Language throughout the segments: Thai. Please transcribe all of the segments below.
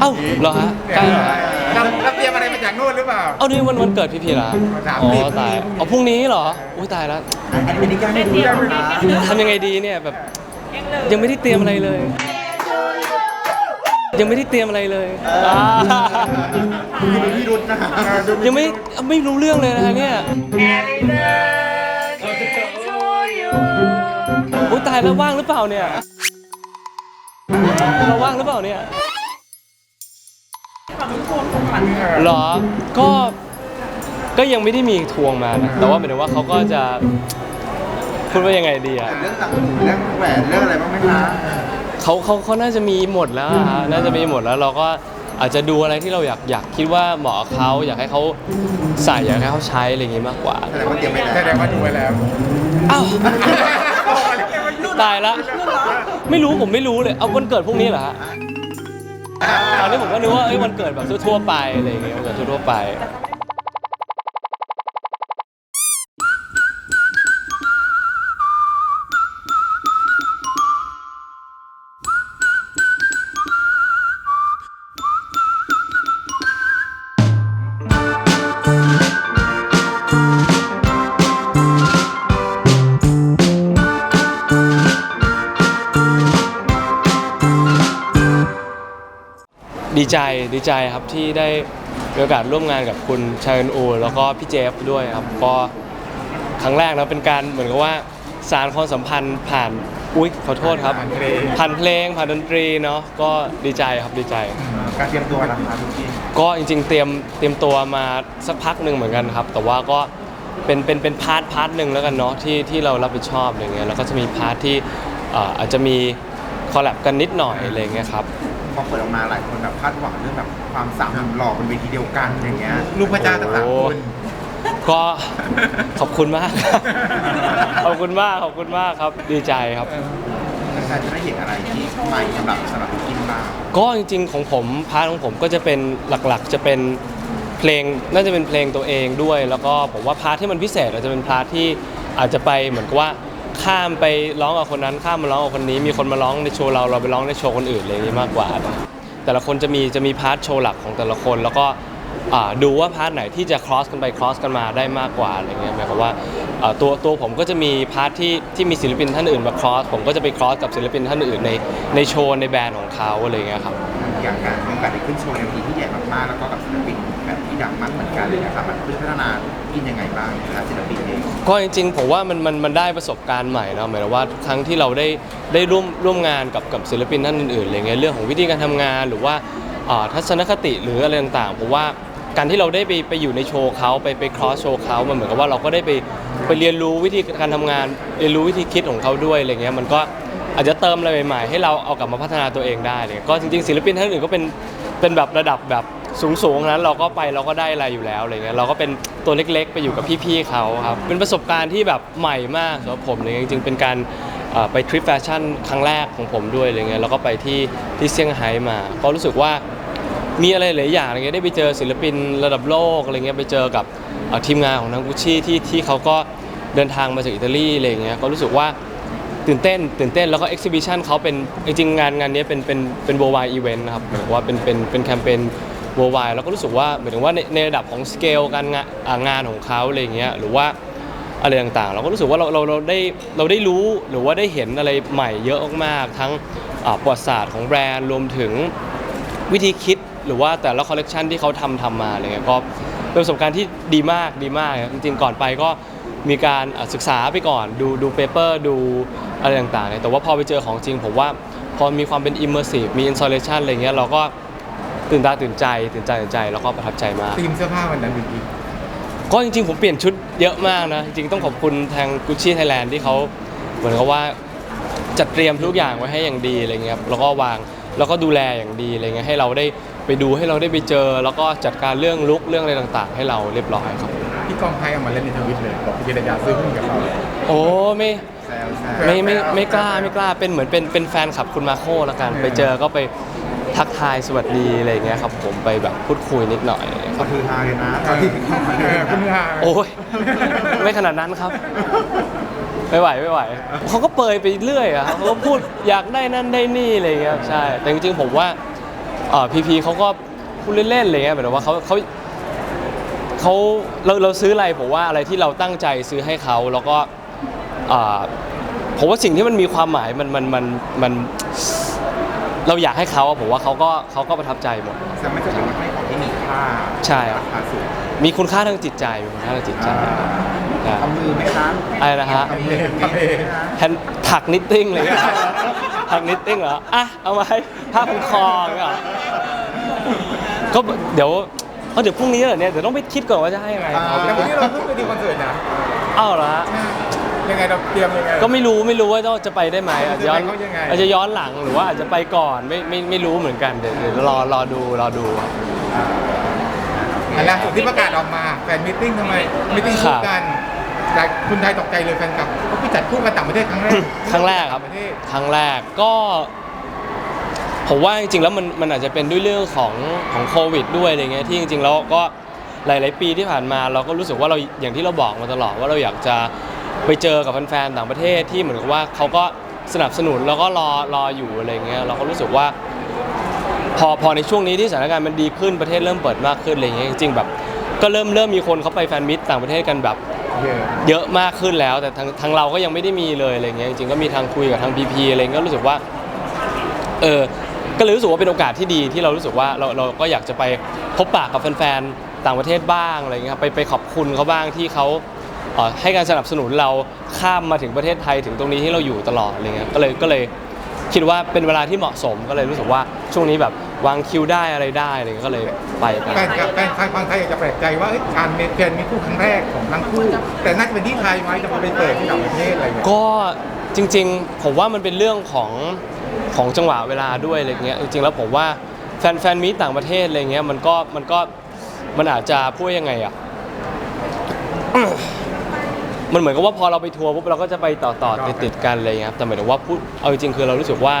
เอ้าเหรอฮะใกล้เหรอฮะเราเราเตรียมอะไรมาจากนู่นหรือเปล่า เอานี่วันวันเกิดพี่พีละสามอ๋สิบอตายเอาพรุ่งนี้เหรออุ้ยตายแล้วอันนี้แกล้งให้ดูได้ไหมคะทำยังไงดีเนี่ยแบบยังไม่ได้เตรียมอะไรเลย ยังไม่ได้เตรียมอะไรเลยอ่าดูเป็นพี่รุธนะคะยังไม่ไม่รู้เรื่องเลยนะฮะเนี่ยอุ้ยตายแล้วว่างหรือเปล่าเนี่ยเราว่างหรือเปล่าเนี่ย เหรอ ก็ ก็ยังไม่ได้มีทวงมานะ แต่ว่าหมายถึงว่าเขาก็จะ พูดว่ายังไงดีอะ เรื่องต่างหูเรื่องแหวนเรื่องอะไรบ้างไหมคะเขาเขาเขาน่าจะมีหมดแล้วอะฮะน่าจะมีหมดแล้วเราก็อาจจะดูอะไรที่เราอยากอยากคิดว่าเหมาะกับเขาอยากให้เขาใส่อยากให้เขาใช้อะไรอย่างงี้มากกว่าแสดงว่าเตรียมไม่แสได้ดงว่าดูไว้แล้วอ้าวตายละ ไม่รู้ผมไม่รู้เลย เอาวันเกิดพรุ่งนี้เหรอฮะ ตอนนี้ผมก็นึกว่าเอ้ยวันเกิดแบบทั่วๆไปอะไรอย่างเงี้ยวันเกิดทั่วๆไป ดีใจดีใจครับที่ได้มีโอกาสร่วมงานกับคุณชาเอนโอ แล้วก็พี่เจฟด้วยครับก็ครั้งแรกนะเป็นการเหมือนกับว่าสารความสัมพันธ์ผ่านอุ๊ยขอโทษครับ ผ่านเพลง ผ่านเพลงผ่านดนตรีเนาะก็ดีใจครับดีใจ การเตรียมตัวนะคะทุกทีก็จริงๆเตรียมเตรียมตัวมาสักพักหนึ่งเหมือนกันครับ แต่ว่าก็เป็นเป็นเป็นพาร์ทพาร์ทหนึ่งแล้วกันเนาะที่ที่เรารับผิดชอบอะไรเงี้ยแล้วก็จะมีพาร์ทที่เอ่ออาจจะมีคอลแลบกันนิดหน่อยอะไรเงี้ยครับพ อเปิดออกมาหลายคนแบบคาดหวังเรื่องแบบความสามหนุ่มหล่อบนเวทีเดียวกันอย่างเงี้ยลูกพระเจ้าทั้งสามคนก็ขอบคุณมากครับขอบคุณมาก ขอบคุณมากครับ ดีใจครับแฟนๆจะได้เห็นอะไรที่ใหม่สำหรับสำหรับกินบ้างก็จริงๆของผมพาร์ทของผมก็จะเป็นหลักๆ จะเป็นเพลงน่าจะเป็นเพลงตัวเองด้วย แล้วก็ผมว่าพาร์ทที่มันพิเศษอาจจะเป็นพาร์ทที่อาจจะไปเหมือนกับว่า ข้ามไปร้องกับคนนั้นข้ามมาร้องกับคนนี้ มีคนมาร้องในโชว์เราเราไปร้องในโชว์คนอื่นอะไรอย่างนี้มากกว่า แต่ละคนจะมีจะมีพาร์ทโชว์หลักของแต่ละคน แล้วก็ดูว่าพาร์ทไหนที่จะ cross กันไป cross กันมาได้มากกว่าอะไรเงี้ยหมายความว่าตัวตัวผมก็จะมีพาร์ทที่ที่มีศิลปินท่านอื่นมา cross ผมก็จะไป cross กับศิลปินท่านอื่นในในโชว์ในแบรนด์ของเขาอะไรเงี้ยครับ อย่างการมีโอกาสได้ขึ้นโชว์ในวทีที่ใหญ่มากๆแล้วก็กับศิลปิน แบบที่ดังมากเหมือนกันเลยนะครับมันเพื่อพัฒนากินยังไงบ้างนะครับศิลปินเองก็จริงๆผมว่ามันมันมันได้ประสบการณ์ใหม่เนาะหมายถึงว่าทุกครั้งที่เราได้ได้ร่วมร่วมงานกับกับศิลปินท่านอื่นๆอะไรเงี้ยเรื่องของวิธีการทำงานหรือว่าอ่าทัศนคติหรืออะไรต่างๆผมว่าการที่เราได้ไปไปอยู่ในโชว์เขาไปไปครอสโชว์เขามันเหมือนกับว่าเราก็ได้ไปไปเรียนรู้วิธีการทำงาน เรียนรู้วิธีคิดของเขาด้วยอะไรเงี้ยมันก็อาจจะเติมอะไรใหม่ๆให้เราเอากลับมาพัฒนาตัวเองได้เลยก็จริงๆศิลปินท่านอื่นก็เป็นเป็นแบบระดับแบบ สูงๆนั้นเราก็ไปเราก็ได้อะไรอยู่แล้วอะไรเงี้ยเราก็เป็นตัวเล็กๆ ไปอยู่กับพี่ๆเขาครับเป็นประสบการณ์ที่แบบใหม่มากสำหรับผมเลยจริงๆเป็นการเอ่อไปทริปแฟชั่นครั้งแรกของผมด้วยอะไรเงี้ยแล้วก็ไปที่ที่เซี่ยงไฮ้มา ก็รู้สึกว่ามีอะไรหลายอย่างอะไรเงี้ยได้ไปเจอศิลปินระดับโลกอะไรเงี้ยไปเจอกับเอ่อทีมงานของทางกุชชี่ที่ที่เขาก็เดินทางมาจากอิตาลีอะไรเงี้ยก็รู้สึกว่า ตื่นเต้นตื่นเต้นแล้วก็เอ็กซิบิชันเขาเป็นจริงๆงานงานนี้เป็นเป็นเป็น worldwide event นะครับหมายถึงว่าเป็นเป็นเป็นแคมเปญ worldwide แล้วก็รู้สึกว่าหมายถึงว่าในในระดับของสเกลการงานอ่างานของเขาอะไรอย่างเงี้ยหรือว่าอะไรต่างๆ เราก็รู้สึกว่าเราเราเราได้เราได้รู้หรือว่าได้เห็นอะไรใหม่เยอะมากๆทั้งอ่าประวัติศาสตร์ของแบรนด์รวมถึงวิธีคิดหรือว่าแต่ละคอลเลกชันที่เขาทำทำมาอะไรเงี้ยก็เป็นประสบการณ์ที่ดีมากดีมากจริงๆก่อนไปก็มีการอะศึกษาไปก่อนดูดูเปเปอร์ดูอะไรต่างๆเนี่ยแต่ว่าพอไปเจอของจริงผมว่าพอมีความเป็น immersive มี installation อะไรเงี้ยเราก็ ตื่นตาตื่นใจตื่นใจตื่นใจแล้วก็ประทับใจมากทีมเสื้อผ้าวันนั้นจริงก็จริงๆ ผมเปลี่ยนชุดเยอะมากนะ จริงๆ ต้องขอบคุณทาง Gucci Thailand ที่เขาเหมือนกับว่าจัดเตรียมทุกอย่างไว้ให้อย่างดีอะไรเงี้ยครับแล้วก็วางแล้วก็ดูแลอย่างดีอะไรเงี้ยให้เราได้ไปดูให้เราได้ไปเจอ แล้วก็จัดการเรื่องลุกเรื่องอะไรต่าง ๆ ให้เราเรียบร้อยครับ ๆพี่กองไทยเอามาเล่นในทวิตเลยบอกพี่เจรจาซื้อหุ้นกับเขาโอ้ไม่แซวแซวไม่ไม่ไม่กล้าไม่กล้าเป็นเหมือนเป็นเป็นแฟนคลับคุณมาโคละกัน ไปเจอก็ไป ทักทายสวัสดีอะไรเงี้ยครับผมไปแบบพูดคุยนิดหน่อยคก็รับ คือฮาเลยนะตอนที่เออคุณฮาโอ้ยไม่ขนาดนั้นครับ ไม่ไหวไม่ไหวเขาก็เปรยไปเรื่อยอะครับเขาก็พูดอยากได้นั่นได้นี่อะไรอย่างเงี้ยครับใช่ แต่จริงๆผมว่าเอ่อพีพีเขาก็พูดเล่นๆอะไรเงี้ยเหมือนว่าเขาเขาเขาเราเราซื้ออะไรผมว่าอะไรที่เราตั้งใจซื้อให้เขาแล้วก็อ่าผมว่าสิ่งที่มันมีความหมายมันมันมันมัน เราอยากให้เขาอะผมว่าเขาก็เขาก็ประทับใจหมด แต่ไม่ใช่เป็นของที่มีค่าใช่ครับ ราคาสูงมีคุณค่าทางจิตใจมีคุณค่าทางจิตใจใช่ทำมือไหมคะอะไรนะฮะ ทำมือทำเองแฮนถักนิตติ้งเลยถักนิตติ้งเหรอ อะ เอามาให้ผ้าพันคออย่างเงี้ยเหรอก็เดี๋ยวเอาเดี๋ยวพรุ่งนี้เหรอเนี่ย เดี๋ยวต้องไปคิดก่อนว่าจะให้ยังไงอ่าแต่วันนี้เราเพิ่งไปดูคอนเสิร์ตนะเอ้าเหรอฮะ ยังไงเราเตรียมยังไง ก็ไม่รู้ไม่รู้ว่าจะไปได้ไหมอาจจะย้อนจะไปเขายังไง อาจจะย้อนหลังหรือว่าอาจจะไปก่อนไม่ไม่ไม่รู้เหมือนกันเดี๋ยวเดี๋ยวรอรอดูรอดู อันล่าสุดที่ประกาศออกมาแฟนมิทติ้งทำไมมิทติ้งครัคู่บกันแต่คุณไทยตกใจเลยแฟนคลับเขาไปจัดคู่กันต่างประเทศครั้งแรกครั้งแรกครับ ต่างประเทศครั้งแรกก็ ผมว่าจริงๆแล้วมันมันอาจจะเป็นด้วยเรื่องของของโควิดด้วยอะไรเงี้ยที่จริงๆแล้วก็หลาย ๆ ปีที่ผ่านมา เราก็รู้สึกว่าเราอย่างที่เราบอกมาตลอดว่าเราอยากจะ ไปเจอกับแฟนๆต่างประเทศที่เหมือนกับว่าเขาก็สนับสนุนแล้วก็รอรออยู่อะไรเงี้ยเราก็รู้สึกว่า พอพอในช่วงนี้ที่สถานการณ์มันดีขึ้นประเทศเริ่มเปิดมากขึ้นอะไรเงี้ยจริงๆแบบ ก็เริ่มเริ่มมีคนเขาไปแฟนมิตต่างประเทศกันแบบ เยอะเยอะมากขึ้นแล้วแต่ทางทางเราก็ยังไม่ได้มีเลยอะไรเงี้ยจริงๆก็มีทางคุยกับทางพีพีอะไรเงี้ยก็รู้สึกว่าเออก็เลยรู้สึกว่าเป็นโอกาสที่ดีที่เรารู้สึกว่าเราเราก็อยากจะไปพบปะกับแฟนๆต่างประเทศบ้างอะไรเงี้ยครับไปไปขอบคุณเขาบ้างที่เขาเอ่อ ให้การสนับสนุนเราข้ามมาถึงประเทศไทยถึงตรงนี้ที่เราอยู่ตลอดอะไรเงี้ยก็เลยก็เลยคิดว่าเป็นเวลาที่เหมาะสมก็เลยรู้สึกว่าช่วงนี้แบบวางคิวได้อะไรได้อะไรเงี้ยก็เลยไปกันแฟนคลับแฟนไทยฟังไทยอาจจะแปลกใจว่าเอ้ยการมีแฟนมีคู่ครั้งแรกของทั้งคู่ แต่น่าจะเป็นที่ไทยไหมแต่พอไปเปิดที่ต่างประเทศอะไรอย่างเงี้ยก็จริง ๆ ผมว่ามันเป็นเรื่องของของจังหวะเวลาด้วยอะไรเงี้ยจริงๆแล้วผมว่าแฟนแฟนมีตต่างประเทศอะไรเงี้ยมันก็มันก็มันอาจจะพูดยังไงอะ มันเหมือนกับว่าพอเราไปทัวร์ปุ๊บเราก็จะไปต่อต่อติดติดๆกันอะไรเงี้ยครับแต่หมายถึงว่าพูดเอาจริงๆคือเรารู้สึกว่า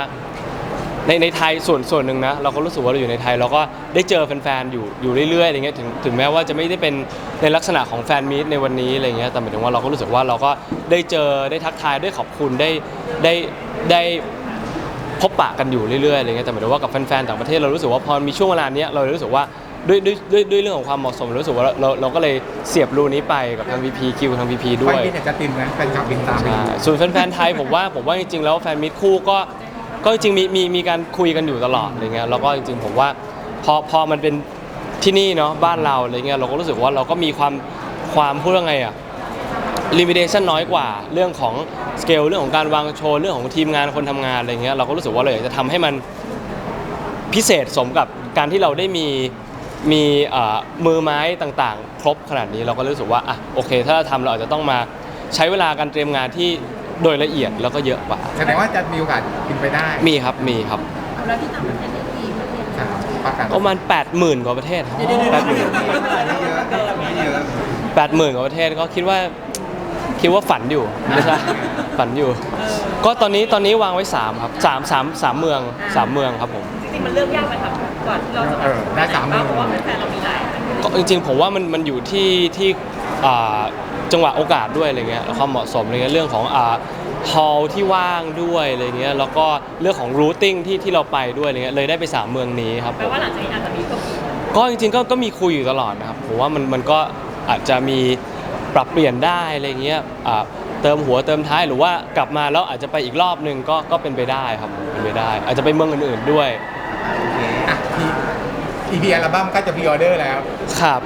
ในในไทยส่วนส่วนหนึ่งนะเราก็รู้สึกว่าเราอยู่ในไทยเราก็ได้เจอแฟนๆอยู่อยู่เรื่อยๆอะไรเงี้ยถึงถึงแม้ว่าจะไม่ได้เป็นในลักษณะของแฟนมีตในวันนี้อะไรเงี้ยแต่หมายถึงว่าเราก็รู้สึกว่าเราก็ได้เจอได้ทักทายได้ขอบคุณได้ได้ได้พบปะกันอยู่เรื่อยๆอะไรเงี้ยแต่หมายถึงว่ากับแฟนๆต่างประเทศเรารู้สึกว่าพอมีช่วงเวลาเนี้ยเรารู้สึกว่า ด้วยด้วยด้วยด้วยเรื่องของความเหมาะสมเรารู้สึกว่าเราเราเราก็เลยเสียบรูนี้ไปกับทาง VP คิวทาง VP ด้ไปวย ที่ไหนจะตินนะแฟนคลับบินตามไปใช่ดูส่วนแฟนๆไทยผมว่าผมว่าจริงๆแล้วแฟนมิตรคู่ก็ก็จริงๆมีมีมีการคุยกันอยู่ตลอดอะไรเงี้ยแล้วก็จริงๆผมว่าพอพอมันเป็นที่นี่เนาะบ้านเราอะไรเงี้ยเราก็รู้สึกว่าเราก็มีความความพูดว่าไงอะลิมิเ t ชันน้อยกว่า เรื่องของสเกลเรื่องของการวางโชว์เรื่องของทีมงานคนทำงานอะไรเงี้ยเราก็รู้สึกว่าเราอยากจะทำให้มันพิเศษสมกับการที่เราได้มี มีเอ่อมือไม้ต่างๆ ครบขนาดนี้เราก็รู้สึกว่าอะโอเค ถ้าเราทำเราอาจจะต้องมาใช้เวลาการเตรียมงานที่โดยละเอียดแล้วก็เยอะกว่า แสดงว่าจะมีโอกาสบินไปได้มีครับมีครับแล้วที่ต่างประเทศได้กี่ประเทศครับประกาศประมาณ 8 0,000 กว่าประเทศครับแปดหมื่นไม่เยอะไม่เยอะแปดหมื่นกว่าประเทศก็คิดว่าคิดว่าฝันอยู่ไม่ใช่ฝันอยู่ ก็ตอนนี้ตอนนี้วางไว้ 3 ครับสามสามสามเมืองสามเมืองครับผม จริงๆมันเลือกยากไหมครับ ก่อนที่เราจะเออได้สามหมื่น เพราะว่าแฟนๆเรามีหลายก็จริงๆผมว่ามันมันอยู่ที่ที่อ่าจังหวะโอกาสด้วยอะไรเงี้ยความเหมาะสมอะไรเงี้ยเรื่องของอ่าฮอลที่ว่างด้วยอะไรเงี้ยแล้วก็เรื่องของรูทติ้งที่ที่เราไปด้วยอะไรเงี้ยเลยได้ไปสามเมืองนี้ครับแปผลมว่าหลังจากนี้อาจจะมีเพิ่มอีกก็จริงๆก็ก็มีคุยอยู่ตลอดนะครับผมว่ามันมันก็อาจจะมีปรับเปลี่ยนได้อะไรเงี้ยอ่าเติมหัวเติมท้ายหรือว่ากลับมาแล้วอาจจะไปอีกรอบหนึ่งก็ก็เป็นไปได้ครับเป็นไปได้ อาจจะไปเมืองอื่นๆด้วย โอเค อะทีพีอัลบั้มก็จะพรีออเดอร์แล้ว ครับ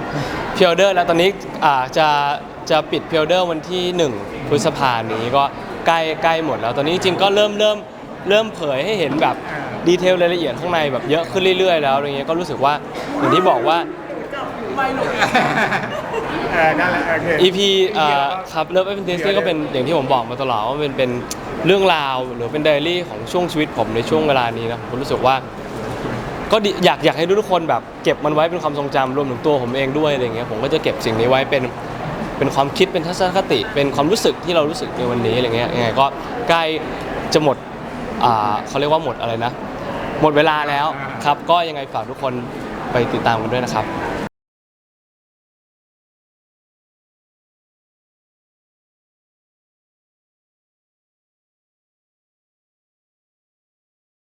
พิออเดอร์แล้วตอนนี้อ่าจะจะปิดพิออเดอร์วันที่ 1 พฤษภานี้ก็ใกล้ใกล้หมดแล้วตอนนี้จริงๆก็เริ่มเริ่มเริ่มเผยให้เห็นแบบอ่า ดีเทลรายละเอียดข้างในแบบเยอะขึ้นเรื่อยๆ แล้วอะไรเงี้ยก็รู้สึกว่าอย่างที่บอกว่า เออนั่นแหละโอเค EP เอ่อครับเลิฟเป็นเดสนี่ก็เป็นอย่างที่ผมบอกมาตลอดว่าเป็นเป็นเรื่องราวหรือเป็นไดอารี่ของช่วงชีวิตผมในช่วงเวลานี้นะผมรู้สึกว่า ก็ดีอยากอยากให้ทุกคนแบบเก็บมันไว้เป็นความทรงจำรวมถึงตัวผมเองด้วยอะไรเงี้ยผมก็จะเก็บสิ่งนี้ไว้เป็นเป็นความคิดเป็นทัศนคติ เป็นความรู้สึกที่เรารู้สึกในวันนี้อะไรเงี้ยยังไงก็ใกล้จะหมดอ่าเขาเรียกว่าหมดอะไรนะ หมดเวลาแล้วครับ ก็ยังไงฝากทุกคนไปติดตามกันด้วยนะครับ